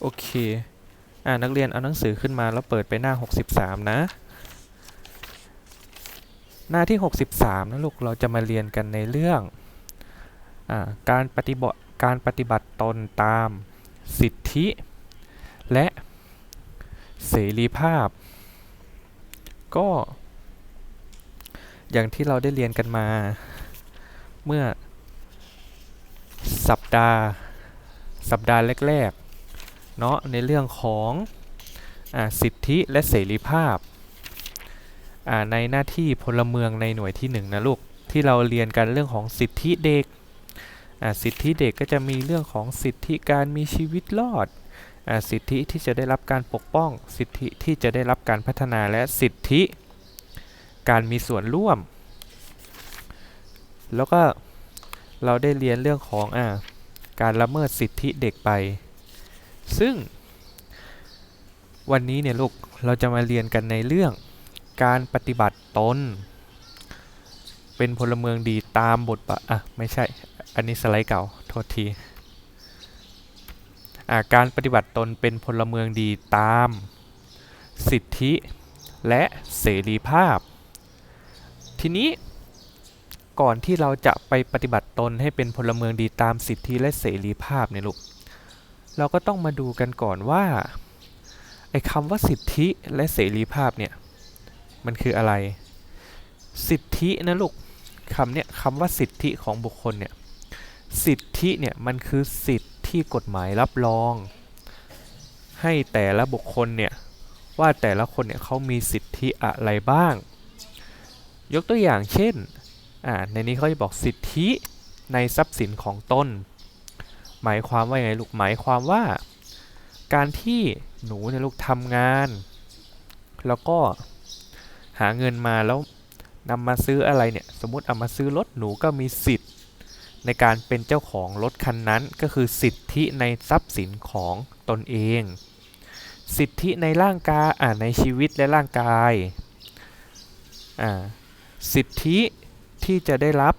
โอเค อ่านักเรียนเอาหนังสือขึ้นมาแล้วเปิดไปหน้า 63 นะ หน้าที่ 63 นะลูก เราจะมาเรียนกันในเรื่องอาการปฏิบัติ การปฏิบัติตนตามสิทธิและเสรีภาพ ก็ อย่างที่เราได้เรียนกันมา เมื่อสัปดาห์ สัปดาห์แรก ๆ เนาะในเรื่องของอสิทธิและเสรีภาพ ในหน้าที่พลเมืองในหน่วยที่หนึ่งนะลูกที่เราเรียนกันเรื่องของสิทธิเด็กสิทธิเด็กก็จะมีเรื่องของสิทธิการมีชีวิตรอดอสิทธิที่จะได้รับการปกป้อง สิทธิที่จะได้รับการพัฒนาและสิทธิการมีส่วนร่วม แล้วก็เราได้เรียนเรื่องของอการละเมิดสิทธิเด็กไป ซึ่ง วันนี้เนี่ยลูกเราจะมาเรียนกันในเรื่องการปฏิบัติตน เป็นพลเมืองดีตามบทบาทอะไม่ใช่ อันนี้สไลด์เก่าโทษทีอ่าการปฏิบัติตนเป็นพลเมืองดีตามสิทธิและเสรีภาพ ทีนี้ก่อนที่เราจะไปปฏิบัติตนให้เป็นพลเมืองดีตามสิทธิและเสรีภาพเนี่ยลูก เราก็ต้องมาดูกันก่อนว่าไอ้คำว่าสิทธิและเสรีภาพเนี่ยมันคืออะไร สิทธินะลูกคำเนี่ยคำว่าสิทธิของบุคคลเนี่ยสิทธิเนี่ยมันคือสิทธิที่กฎหมายรับรอง ให้แต่ละบุคคลเนี่ยว่าแต่ละคนเนี่ยเขามีสิทธิอะไรบ้าง ยกตัวอย่างเช่นอ่าในนี้เขาจะบอกสิทธิในทรัพย์สินของตน หมายความว่าไงลูกหมายความว่า การที่หนูเนี่ยลูกทำงาน แล้วก็หาเงินมาแล้วนำมาซื้ออะไรเนี่ย สมมติเอามาซื้อรถหนูก็มีสิทธิ์ ในการเป็นเจ้าของรถคันนั้นก็คือสิทธิในทรัพย์สินของตนเอง สิทธิในร่างกายอ่าในชีวิตและร่างกายอ่าสิทธิที่จะได้รับ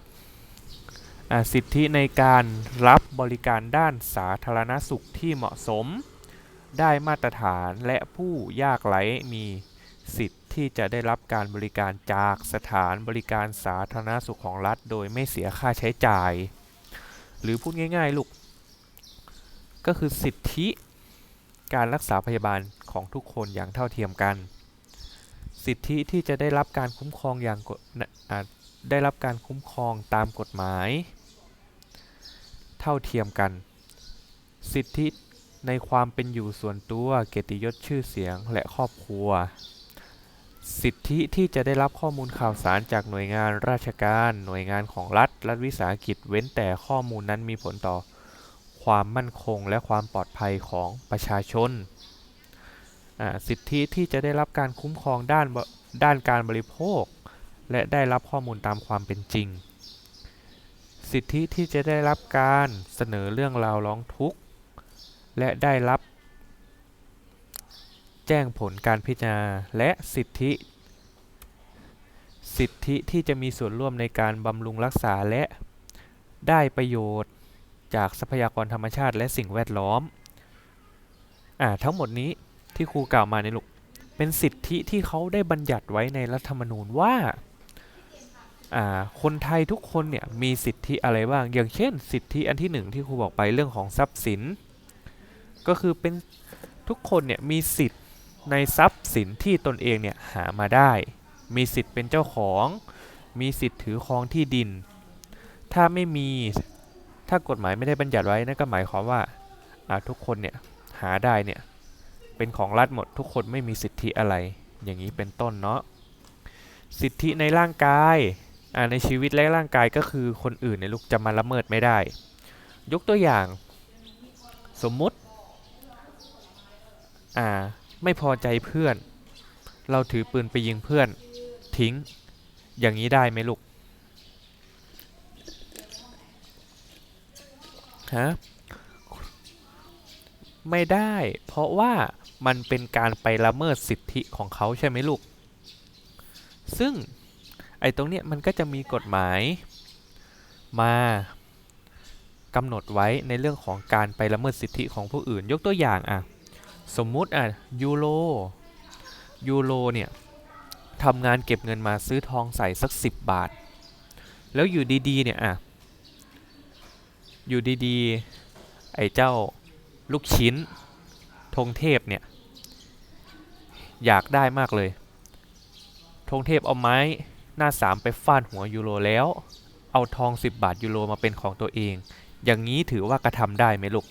สิทธิในการรับบริการด้านสาธารณสุขที่เหมาะสม ได้มาตรฐานและผู้ยากไร้มีสิทธิ์ที่จะได้รับการบริการจากสถานบริการสาธารณสุขของรัฐ โดยไม่เสียค่าใช้จ่าย หรือพูดง่ายๆลูก ก็คือสิทธิการรักษาพยาบาลของทุกคนอย่างเท่าเทียมกัน สิทธิที่จะได้รับการคุ้มครองอย่างได้รับการคุ้มครองตามกฎหมาย เท่าเทียมกัน สิทธิในความเป็นอยู่ส่วนตัวเกียรติยศชื่อเสียงและครอบครัว สิทธิที่จะได้รับข้อมูลข่าวสารจากหน่วยงานราชการ หน่วยงานของรัฐ รัฐวิสาหกิจเว้นแต่ข้อมูลนั้นมีผลต่อ ความมั่นคงและความปลอดภัยของประชาชน สิทธิที่จะได้รับการคุ้มครองด้านด้านการบริโภค และได้รับข้อมูลตามความเป็นจริง สิทธิที่จะได้รับการเสนอเรื่องราวร้องทุกข์ และได้รับแจ้งผลการพิจารณาและสิทธิ สิทธิที่จะมีส่วนร่วมในการบำรุงรักษาและได้ประโยชน์จากทรัพยากรธรรมชาติและสิ่งแวดล้อม อ่า ทั้งหมดนี้ที่ครูกล่าวมาในลูก เป็นสิทธิที่เขาได้บัญญัติไว้ในรัฐธรรมนูญว่าอ่า คนไทยทุกคนเนี่ยมีสิทธิอะไรบ้าง อย่างเช่น สิทธิอันที่หนึ่งที่ครูบอกไปเรื่องของทรัพย์สิน ก็คือเป็นทุกคนเนี่ยมีสิทธิในทรัพย์สินที่ตนเองเนี่ยหามาได้ มีสิทธิ์เป็นเจ้าของ มีสิทธิ์ถือครองที่ดิน ถ้าไม่มี ถ้ากฎหมายไม่ได้บัญญัติไว้นั่นก็หมายความว่าทุกคนเนี่ยหาได้เนี่ยเป็นของรัฐหมดทุกคนไม่มีสิทธิอะไร อย่างนี้เป็นต้นเนาะ สิทธิในร่างกาย ในชีวิตและร่างกายก็คือคนอื่นในลูกจะมาละเมิดไม่ได้ ยกตัวอย่าง สมมุติอ่าไม่พอใจเพื่อน เราถือปืนไปยิงเพื่อน ทิ้ง อย่างนี้ได้ไหมลูกฮะไม่ได้ เพราะว่ามันเป็นการไปละเมิดสิทธิของเขาใช่ไหมลูก ซึ่ง ไอ้ตรงเนี้ยมันก็จะมีกฎหมาย มากำหนดไว้ในเรื่องของการไปละเมิดสิทธิของผู้อื่น ยกตัวอย่างอะสมมุติอะยูโรยูโรเนี่ยทำงานเก็บเงินมาซื้อทองใส่สัก 10 บาท แล้วอยู่ดีๆเนี่ยอะอยู่ดีๆ ไอ้เจ้าลูกชิ้นธงเทพเนี่ยอยากได้มากเลยธงเทพเอาไม้ หน้าสามไปฟาดหัวยูโรแล้ว เอาทอง 10 บาทยูโรมาเป็นของตัวเอง อย่างนี้ถือว่ากระทำได้ไหมลูก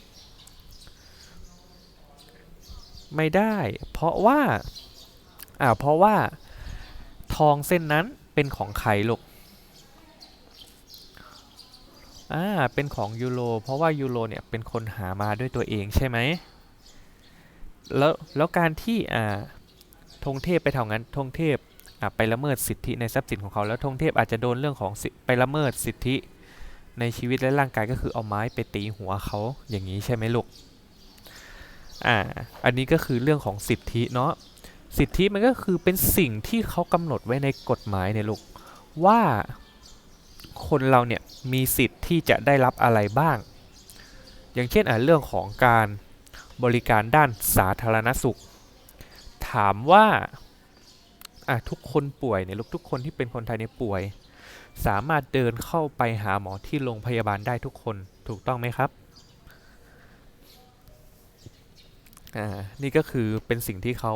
ไม่ได้ เพราะว่า อ่า เพราะว่า ทองเส้นนั้นเป็นของใครลูก อ่า เป็นของยูโร เพราะว่ายูโรเนี่ยเป็นคนหามาด้วยตัวเองใช่ไหม แล้ว แล้วการที่ อ่าธงเทพไปทำงั้นธงเทพ ไปละเมิดสิทธิในทรัพย์สินของเขาแล้วธงเทพอาจจะโดนเรื่องของไปละเมิดสิทธิในชีวิตและร่างกายก็คือเอาไม้ไปตีหัวเขาอย่างนี้ใช่ไหมลูกอ่าอันนี้ก็คือเรื่องของสิทธิเนาะสิทธิมันก็คือเป็นสิ่งที่เขากำหนดไว้ในกฎหมายเนี่ยลูกว่าคนเราเนี่ยมีสิทธิ์ที่จะได้รับอะไรบ้าง อย่างเช่นอะเรื่องของการบริการด้านสาธารณสุข ถามว่า อะทุกคนป่วยเนี่ยลูกทุกคนที่เป็นคนไทยเนี่ยป่วย สามารถเดินเข้าไปหาหมอที่โรงพยาบาลได้ทุกคนถูกต้องไหมครับอ่านี่ก็คือเป็นสิ่งที่เขา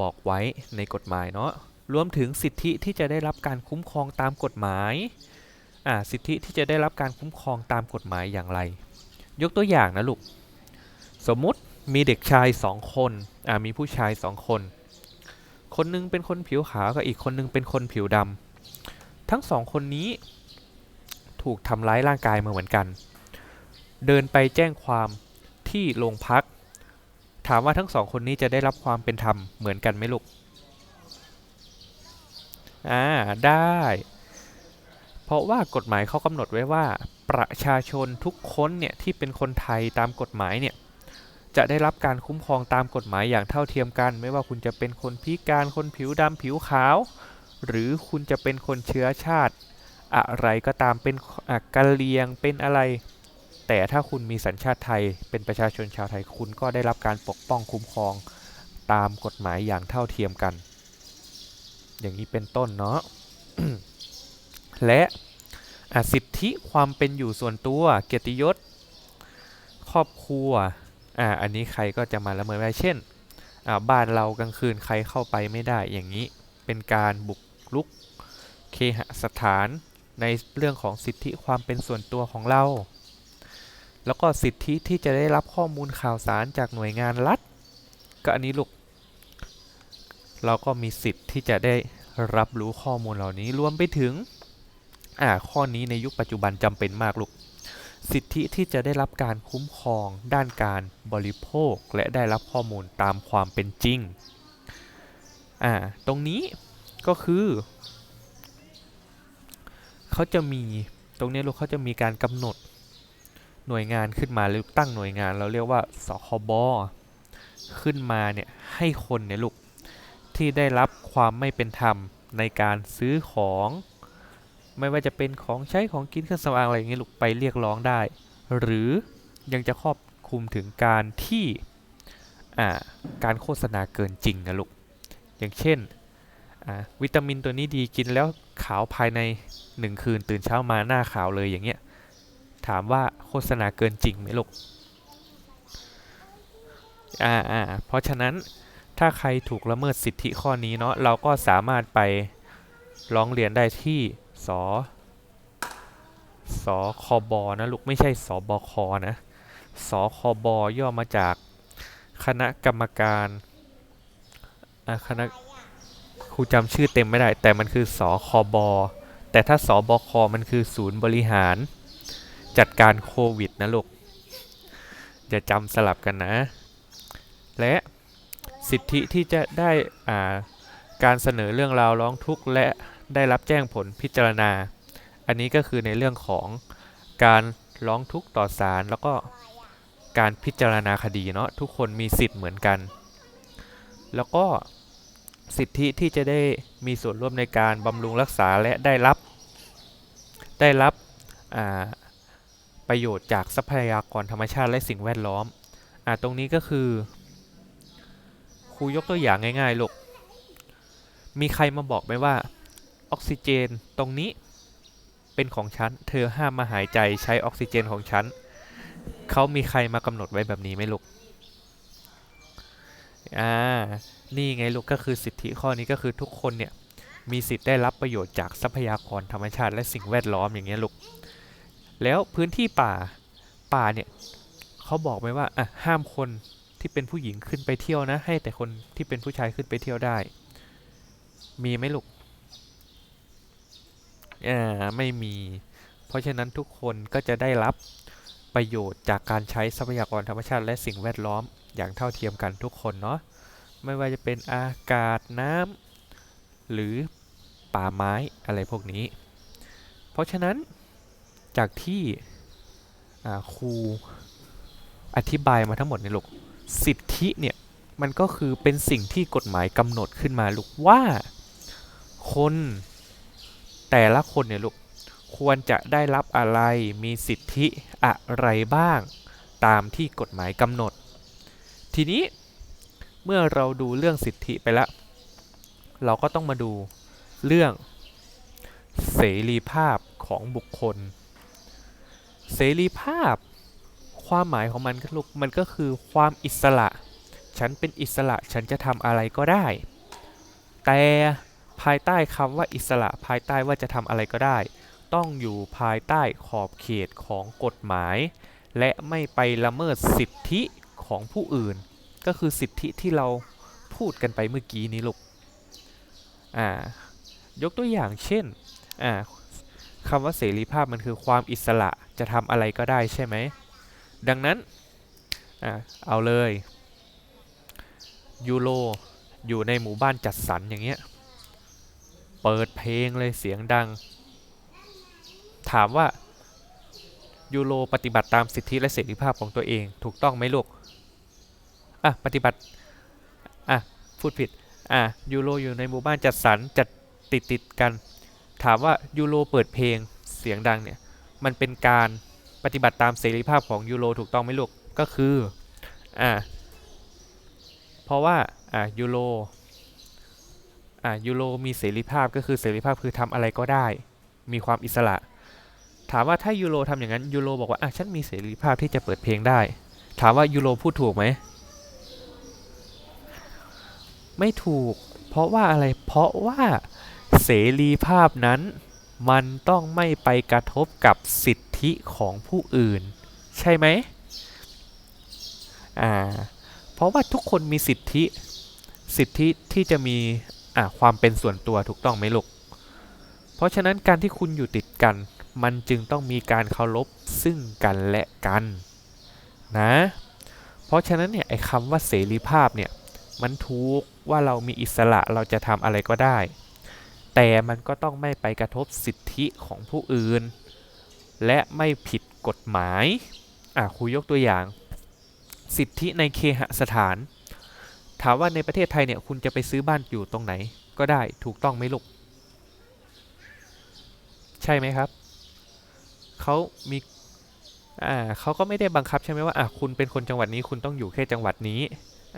บอกไว้ในกฎหมายเนาะรวมถึงสิทธิที่จะได้รับการคุ้มครองตามกฎหมายอ่าสิทธิที่จะได้รับการคุ้มครองตามกฎหมายอย่างไร ยกตัวอย่างนะลูกสมมุติมีเด็กชายสองคนอ่ามีผู้ชายสองคน คนหนึงเป็นคนผิวขาวกับอีกคนหนึงเป็นคนผิวดำทั้งสองคนนี้ถูกทำร้ายร่างกายมาเหมือนกัน เดินไปแจ้งความที่โรงพัก ถามว่าทั้งสองคนนี้จะได้รับความเป็นธรรมเหมือนกันไหมลูก อ่า ได้ เพราะว่ากฎหมายเขากำหนดไว้ว่า ประชาชนทุกคนเนี่ยที่เป็นคนไทยตามกฎหมายเนี่ย จะได้รับการคุ้มครองตามกฎหมายอย่างเท่าเทียมกัน ไม่ว่าคุณจะเป็นคนพิการคนผิวดำผิวขาว หรือคุณจะเป็นคนเชื้อชาติ อะไรก็ตามเป็นอะกะเหรียงเป็นอะไร แต่ถ้าคุณมีสัญชาติไทย เป็นประชาชนชาวไทยคุณก็ได้รับการปกป้องคุ้มครองตามกฎหมายอย่างเท่าเทียมกัน อย่างนี้เป็นต้นเนาะและสิทธิความเป็นอยู่ส่วนตัวเกียรติยศ ครอบครัว อ่าอันนี้ใครก็จะมาละเมิดได้เช่นอ่าบ้านเรากลางคืนใครเข้าไปไม่ได้อย่างนี้ เป็นการบุกรุกเคหสถานในเรื่องของสิทธิความเป็นส่วนตัวของเรา แล้วก็สิทธิที่จะได้รับข้อมูลข่าวสารจากหน่วยงานรัฐ ก็อันนี้ลูก เราก็มีสิทธิ์ที่จะได้รับรู้ข้อมูลเหล่านี้รวมไปถึง อ่า ข้อนี้ในยุคปัจจุบันจำเป็นมากลูก สิทธิที่จะได้รับการคุ้มครองด้านการบริโภค และได้รับข้อมูลตามความเป็นจริง อ่า ตรงนี้ก็คือ เขาจะมีตรงนี้ลูกเขาจะมีการกำหนดหน่วยงานขึ้นมาหรือตั้งหน่วยงานเราเรียกว่าสคบขึ้นมาเนี่ยให้คนเนี่ยลูกที่ได้รับความไม่เป็นธรรมในการซื้อของ ไม่ว่าจะเป็นของใช้ของกินเครื่องสำอางอะไรอย่างเงี้ยลูกไปเรียกร้องได้ หรือยังจะครอบคลุมถึงการที่การโฆษณาเกินจริงนะลูก อย่างเช่น วิตามินตัวนี้ดีกินแล้วขาวภายในหนึ่งคืนตื่นเช้ามาหน้าขาวเลยอย่างเงี้ย ถามว่าโฆษณาเกินจริงไหมลูก อ่าอ่าเพราะฉะนั้นถ้าใครถูกละเมิดสิทธิข้อนี้เนาะเราก็สามารถไปร้องเรียนได้ที่ สสคบนะลูกไม่ใช่สบคนะสคบย่อมาจากคณะกรรมการคณะครูจำชื่อเต็มไม่ได้ แต่มันคือสคบแต่ถ้าสบคมันคือศูนย์บริหาร จัดการโควิดนะลูกอย่าจำสลับกันนะ และสิทธิที่จะได้อ่าการเสนอเรื่องราวร้องทุกข์และ ได้รับแจ้งผลพิจารณา อันนี้ก็คือในเรื่องของการร้องทุกข์ต่อศาลแล้วก็การพิจารณาคดีเนาะทุกคนมีสิทธิ์เหมือนกัน แล้วก็สิทธิที่จะได้มีส่วนร่วมในการบำรุงรักษาและได้รับ ได้รับประโยชน์จากทรัพยากรธรรมชาติและสิ่งแวดล้อมอตรงนี้ก็คือครูยกตัวอย่างง่ายๆลูกมีใครมาบอกไหมว่า ออกซิเจนตรงนี้เป็นของฉัน เธอห้ามมาหายใจใช้ออกซิเจนของฉัน เขามีใครมากำหนดไว้แบบนี้ไหมลูก อ่า นี่ไงลูกก็คือสิทธิข้อนี้ก็คือทุกคนเนี่ยมีสิทธิ์ได้รับประโยชน์จากทรัพยากรธรรมชาติและสิ่งแวดล้อมอย่างเงี้ยลูก แล้วพื้นที่ป่าป่าเนี่ยเขาบอกไหมว่าอะห้ามคนที่เป็นผู้หญิงขึ้นไปเที่ยวนะ ให้แต่คนที่เป็นผู้ชายขึ้นไปเที่ยวได้ มีไหมลูก อ่าไม่มี เพราะฉะนั้นทุกคนก็จะได้รับประโยชน์จากการใช้ทรัพยากรธรรมชาติและสิ่งแวดล้อมอย่างเท่าเทียมกันทุกคนเนาะไม่ว่าจะเป็นอากาศน้ำหรือป่าไม้อะไรพวกนี้ เพราะฉะนั้นจากที่ครูอธิบายมาทั้งหมดในลูกสิทธิเนี่ยมันก็คือเป็นสิ่งที่กฎหมายกำหนดขึ้นมาลูกว่า คน แต่ละคนเนี่ยลูกควรจะได้รับอะไรมีสิทธิอะไรบ้าง ตามที่กฎหมายกำหนด ทีนี้เมื่อเราดูเรื่องสิทธิไปแล้ว เราก็ต้องมาดูเรื่องเสรีภาพของบุคคล เสรีภาพ ความหมายของมันก็ลูกมันก็คือความอิสระ ฉันเป็นอิสระฉันจะทำอะไรก็ได้ แต่ ภายใต้คำว่าอิสระภายใต้ว่าจะทำอะไรก็ได้ ต้องอยู่ภายใต้ขอบเขตของกฎหมาย และไม่ไปละเมิดสิทธิของผู้อื่น ก็คือสิทธิที่เราพูดกันไปเมื่อกี้นี้ลูกอ่ายกตัวอย่างเช่นอ่าคำว่าเสรีภาพมันคือความอิสระจะทำอะไรก็ได้ใช่ไหม ดังนั้นอ่าเอาเลยยูโรอยู่ในหมู่บ้านจัดสรรอย่างเงี้ย เปิดเพลงเลยเสียงดัง ถามว่ายูโรปฏิบัติตามสิทธิและเสรีภาพของตัวเอง ถูกต้องไหมลูก อะ ปฏิบัติ อะ พูดผิด อะ ยูโรอยู่ในหมู่บ้านจัดสรรจัดติดติดกัน ถามว่ายูโรเปิดเพลงเสียงดังเนี่ย มันเป็นการปฏิบัติตามเสรีภาพของยูโรถูกต้องไหมลูก ก็คือ อะ เพราะว่า อะ ยูโร อะยูโรมีเสรีภาพก็คือเสรีภาพคือทำอะไรก็ได้ มีความอิสระ ถามว่าถ้ายูโรทำอย่างนั้นยูโรบอกว่าอะฉันมีเสรีภาพที่จะเปิดเพลงได้ ถามว่ายูโรพูดถูกไหมไม่ถูก เพราะว่าอะไรเพราะว่าเสรีภาพนั้นมันต้องไม่ไปกระทบกับสิทธิของผู้อื่น ใช่ไหมอ่าเพราะว่าทุกคนมีสิทธิ สิทธิที่จะมี อ่าความเป็นส่วนตัวถูกต้องไหมลูก เพราะฉะนั้นการที่คุณอยู่ติดกัน มันจึงต้องมีการเคารพซึ่งกันและกันนะ เพราะฉะนั้นเนี่ยไอ้คำว่าเสรีภาพเนี่ยมันถูกว่าเรามีอิสระเราจะทำอะไรก็ได้ แต่มันก็ต้องไม่ไปกระทบสิทธิของผู้อื่น และไม่ผิดกฎหมาย อะครูยกตัวอย่าง สิทธิในเคหสถาน ถามว่าในประเทศไทยเนี่ยคุณจะไปซื้อบ้านอยู่ตรงไหน ก็ได้ถูกต้องไหมลูก ใช่ไหมครับ เขามีอ่าเขาก็ไม่ได้บังคับใช่ไหมว่าอะคุณเป็นคนจังหวัดนี้คุณต้องอยู่แค่จังหวัดนี้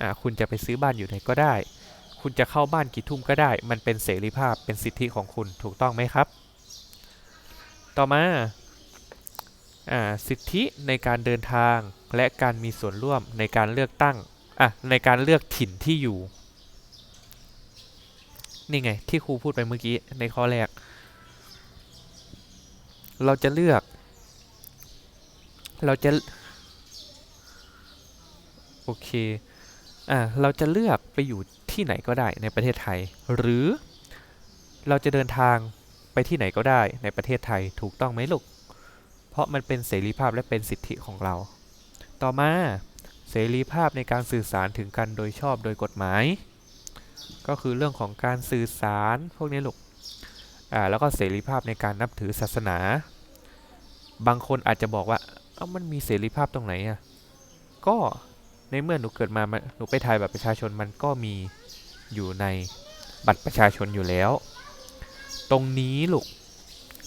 อ่าคุณจะไปซื้อบ้านอยู่ไหนก็ได้ คุณจะเข้าบ้านกี่ทุ่มก็ได้ มันเป็นเสรีภาพเป็นสิทธิของคุณถูกต้องไหมครับ ต่อมาอ่าสิทธิในการเดินทางและการมีส่วนร่วมในการเลือกตั้ง อะในการเลือกถิ่นที่อยู่ นี่ไง ที่ครูพูดไปเมื่อกี้ในข้อแรก เราจะเลือก เราจะ โอเค อ่าเราจะเลือกไปอยู่ที่ไหนก็ได้ในประเทศไทย หรือเราจะเดินทางไปที่ไหนก็ได้ในประเทศไทยถูกต้องไหมลูก เพราะมันเป็นเสรีภาพและเป็นสิทธิของเรา ต่อมา เสรีภาพในการสื่อสารถึงกันโดยชอบโดยกฎหมาย ก็คือเรื่องของการสื่อสารพวกนี้ลูกอ่าแล้วก็เสรีภาพในการนับถือศาสนา บางคนอาจจะบอกว่าเอ้ามันมีเสรีภาพตรงไหนอะก็ในเมื่อหนูเกิดมามันหนูไปถ่ายบัตรประชาชนมันก็มีอยู่ในบัตรประชาชนอยู่แล้ว ตรงนี้ลูก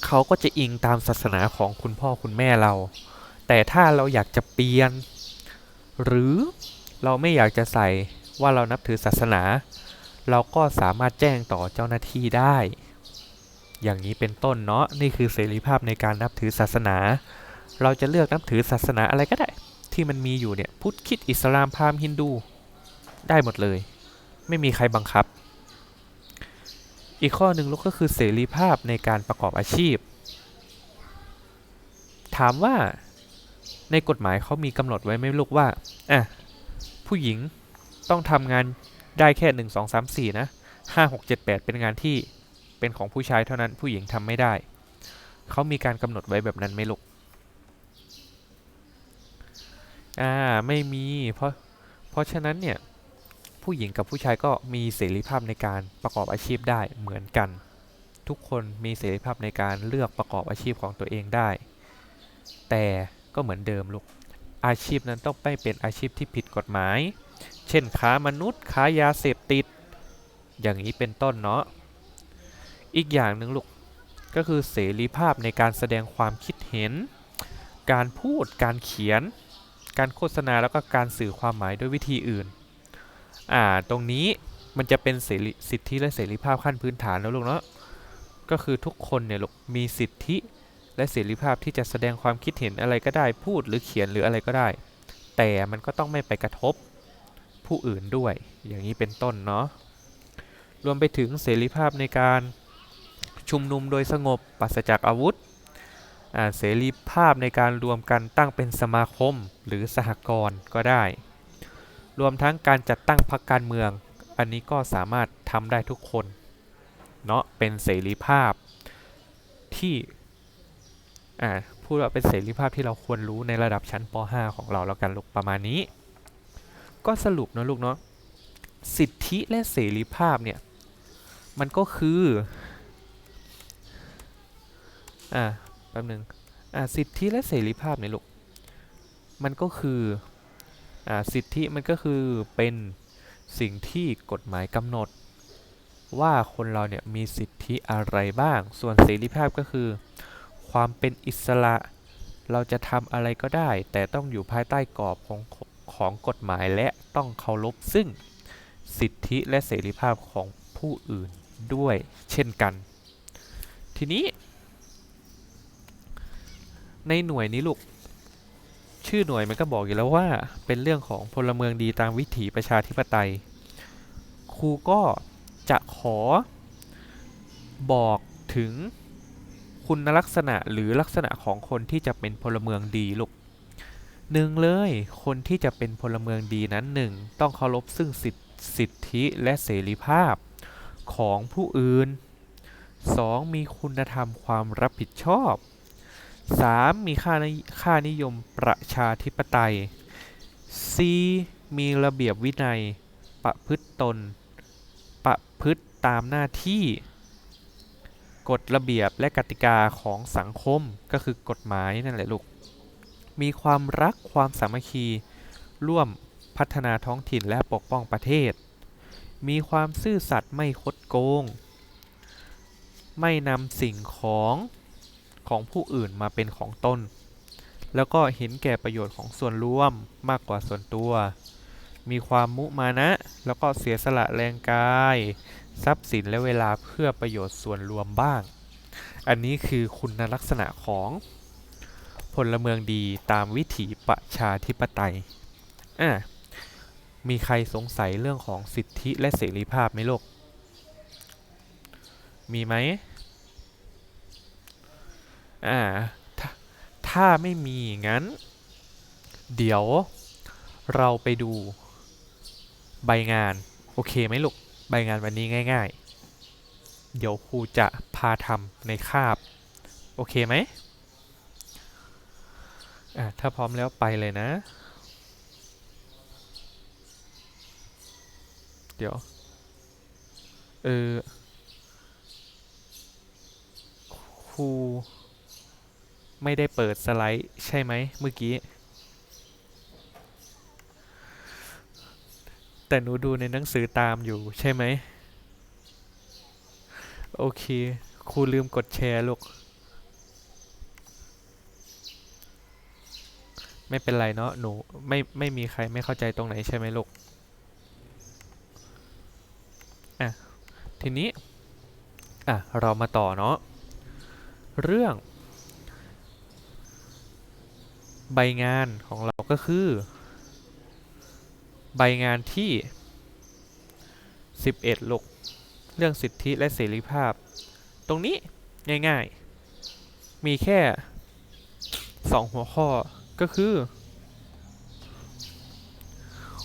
เขาก็จะอิงตามศาสนาของคุณพ่อคุณแม่เรา แต่ถ้าเราอยากจะเปลี่ยน หรือเราไม่อยากจะใส่ว่าเรานับถือศาสนา เราก็สามารถแจ้งต่อเจ้าหน้าที่ได้ อย่างนี้เป็นต้นเนาะนี่คือเสรีภาพในการนับถือศาสนา เราจะเลือกนับถือศาสนาอะไรก็ได้ ที่มันมีอยู่เนี่ยพุทธคิดอิสลามพราหมณ์ฮินดู ได้หมดเลย ไม่มีใครบังคับ อีกข้อหนึ่งลกก็คือเสรีภาพในการประกอบอาชีพ ถามว่า ในกฎหมายเขามีกำหนดไว้ไหมลูกว่าอะผู้หญิงต้องทำงานได้แค่หนึ่งสองสามสี่นะห้าหกเจ็ดแปดเป็นงานที่เป็นของผู้ชายเท่านั้นผู้หญิงทำไม่ได้ เขามีการกำหนดไว้แบบนั้นไหมลูกอ่าไม่มีเพราะเพราะฉะนั้นเนี่ยผู้หญิงกับผู้ชายก็มีเสรีภาพในการประกอบอาชีพได้เหมือนกัน ทุกคนมีเสรีภาพในการเลือกประกอบอาชีพของตัวเองได้ แต่ ก็เหมือนเดิมลูก อาชีพนั้นต้องไม่เป็นอาชีพที่ผิดกฎหมาย เช่นค้ามนุษย์ค้ายาเสพติด อย่างนี้เป็นต้นเนาะ อีกอย่างหนึ่งลูก ก็คือเสรีภาพในการแสดงความคิดเห็น การพูด การเขียน การโฆษณาแล้วก็การสื่อความหมายด้วยวิธีอื่น อ่า ตรงนี้มันจะเป็นเสรีสิทธิและเสรีภาพขั้นพื้นฐานแล้วลูกเนาะ ก็คือทุกคนเนี่ยลูกมีสิทธิ และเสรีภาพที่จะแสดงความคิดเห็นอะไรก็ได้พูดหรือเขียนหรืออะไรก็ได้ แต่มันก็ต้องไม่ไปกระทบผู้อื่นด้วย อย่างนี้เป็นต้นเนาะรวมไปถึงเสรีภาพในการชุมนุมโดยสงบปราศจากอาวุธเสรีภาพในการรวมกันตั้งเป็นสมาคมหรือสหกรณ์ก็ได้ รวมทั้งการจัดตั้งพรรคการเมือง อันนี้ก็สามารถทำได้ทุกคน เนาะเป็นเสรีภาพที่ อ่าพูดว่าเป็นเสรีภาพที่เราควรรู้ในระดับชั้นป .5 ของเราแล้วกันลูกประมาณนี้ ก็สรุปนะลูกเนาะสิทธิและเสรีภาพเนี่ยมันก็คืออ่าแป๊บหนึงอ่าสิทธิและเสรีภาพเนี่ยลูกมันก็คืออ่าสิทธิมันก็คือเป็นสิ่งที่กฎหมายกำหนด ว่าคนเราเนี่ยมีสิทธิอะไรบ้าง ส่วนเสรีภาพก็คือ ความเป็นอิสระ เราจะทำอะไรก็ได้ แต่ต้องอยู่ภายใต้กรอบของของกฎหมายและต้องเคารพซึ่งสิทธิและเสรีภาพของผู้อื่นด้วยเช่นกัน ทีนี้ ในหน่วยนี้ลูก ชื่อหน่วยมันก็บอกอยู่แล้วว่าเป็นเรื่องของพลเมืองดีตามวิถีประชาธิปไตย ครูก็จะขอบอกถึง คุณลักษณะหรือลักษณะของคนที่จะเป็นพลเมืองดีลูกหนึ่งเลย คนที่จะเป็นพลเมืองดีนั้นหนึ่งต้องเคารพซึ่งสิทธิสิทธิและเสรีภาพของผู้อื่น 2. มีคุณธรรมความรับผิดชอบ 3. มีค่านิค่านิยมประชาธิปไตย 4. มีระเบียบวินัย ประพฤติตน ประพฤติตามหน้าที่ กฎระเบียบและกติกาของสังคมก็คือกฎหมายนั่นแหละลูก มีความรักความสามัคคี ร่วมพัฒนาท้องถิ่นและปกป้องประเทศ มีความซื่อสัตย์ไม่คดโกง ไม่นำสิ่งของของผู้อื่นมาเป็นของตน แล้วก็เห็นแก่ประโยชน์ของส่วนรวมมากกว่าส่วนตัว มีความมุมานะ แล้วก็เสียสละแรงกาย ทรัพย์สินและเวลาเพื่อประโยชน์ส่วนรวมบ้าง อันนี้คือคุณลักษณะของพลเมืองดีตามวิถีประชาธิปไตย อะ มีใครสงสัยเรื่องของสิทธิและเสรีภาพไหมลูก มีไหม อ่าถ้าถ้าไม่มีงั้น เดี๋ยวเราไปดูใบงาน โอเคไหมลูก ใบงานวันนี้ง่ายๆ เดี๋ยวครูจะพาทำในคาบ โอเคไหมอะถ้าพร้อมแล้วไปเลยนะ เดี๋ยว เออครูไม่ได้เปิดสไลด์ใช่ไหมเมื่อกี้ แต่หนูดูในหนังสือตามอยู่ใช่ไหม โอเค ครูลืมกดแชร์ลูก ไม่เป็นไรเนาะหนูไม่ไม่มีใครไม่เข้าใจตรงไหนใช่ไหมลูก อะ ทีนี้ อะ เรามาต่อเนาะ เรื่อง ใบงานของเราก็คือ ใบงานที่ 11ลูกเรื่องสิทธิและเสรีภาพ ตรงนี้ง่ายๆ มีแค่ 2 หัวข้อก็คือ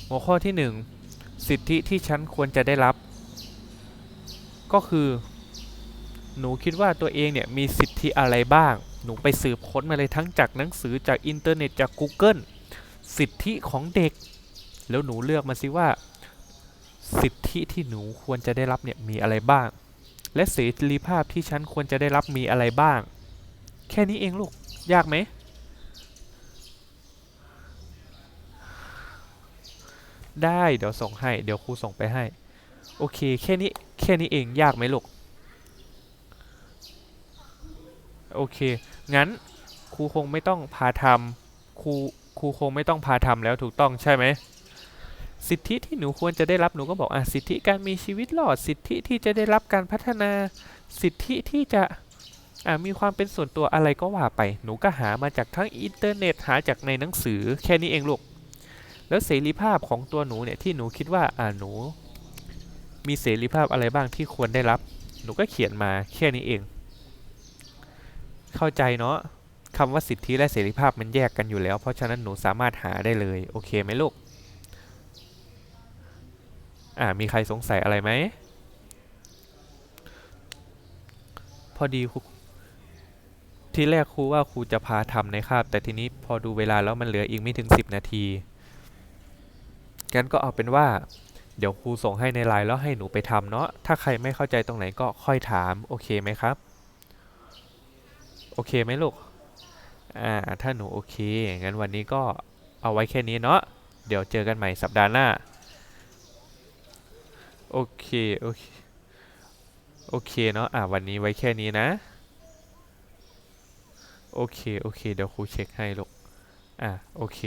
หัวข้อที่ 1 สิทธิที่ฉันควรจะได้รับ ก็คือ หนูคิดว่าตัวเองเนี่ย มีสิทธิอะไรบ้าง หนูไปสืบค้นมาเลยทั้งจากหนังสือจากอินเทอร์เน็ตจาก Google สิทธิของเด็ก แล้วหนูเลือกมาสิว่า สิทธิที่หนูควรจะได้รับเนี่ยมีอะไรบ้าง และเสรีภาพที่ฉันควรจะได้รับมีอะไรบ้าง แค่นี้เองลูก ยากไหมได้เดี๋ยวส่งให้ เดี๋ยวครูส่งไปให้ โอเค แค่นี้แค่นี้เองยากไหมลูก โอเค งั้นครูคงไม่ต้องพาทำครูครูคงไม่ต้องพาทำแล้วถูกต้องใช่ไหม สิทธิที่หนูควรจะได้รับหนูก็บอกอะสิทธิการมีชีวิตรอด สิทธิที่จะได้รับการพัฒนา สิทธิที่จะอะมีความเป็นส่วนตัวอะไรก็ว่าไปหนูก็หามาจากทั้งอินเทอร์เน็ตหาจากในหนังสือแค่นี้เองลูกแล้วเสรีภาพของตัวหนูเนี่ยที่หนูคิดว่าอ่าหนู มีเสรีภาพอะไรบ้างที่ควรได้รับ หนูก็เขียนมาแค่นี้เอง เข้าใจเนาะคำว่าสิทธิและเสรีภาพมันแยกกันอยู่แล้ว เพราะฉะนั้นหนูสามารถหาได้เลย โอเคไหมลูก อ่ามีใครสงสัยอะไรไหม พอดีครูทีแรกครูว่าครูจะพาทำในคาบ แต่ทีนี้พอดูเวลาแล้วมันเหลืออีกไม่ถึง 10 นาทีงั้นก็เอาเป็นว่า เดี๋ยวครูส่งให้ในไลน์แล้วให้หนูไปทำเนาะถ้าใครไม่เข้าใจตรงไหนก็ค่อยถาม โอเคไหมครับ โอเคไหมลูกอ่าถ้าหนูโอเคงั้นวันนี้ก็เอาไว้แค่นี้เนาะเดี๋ยวเจอกันใหม่สัปดาห์หน้า โอเค โอเค โอเคเนาะ อะ วันนี้ไว้แค่นี้นะ โอเค โอเค เดี๋ยวครูเช็คให้ลูก อะ โอเค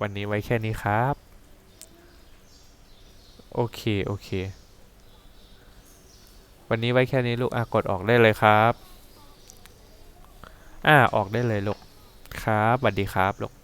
วันนี้ไว้แค่นี้ครับ โอเค โอเค วันนี้ไว้แค่นี้ลูก อะ กดออกได้เลยครับ อะ ออกได้เลยลูก ครับสวัสดีครับลูก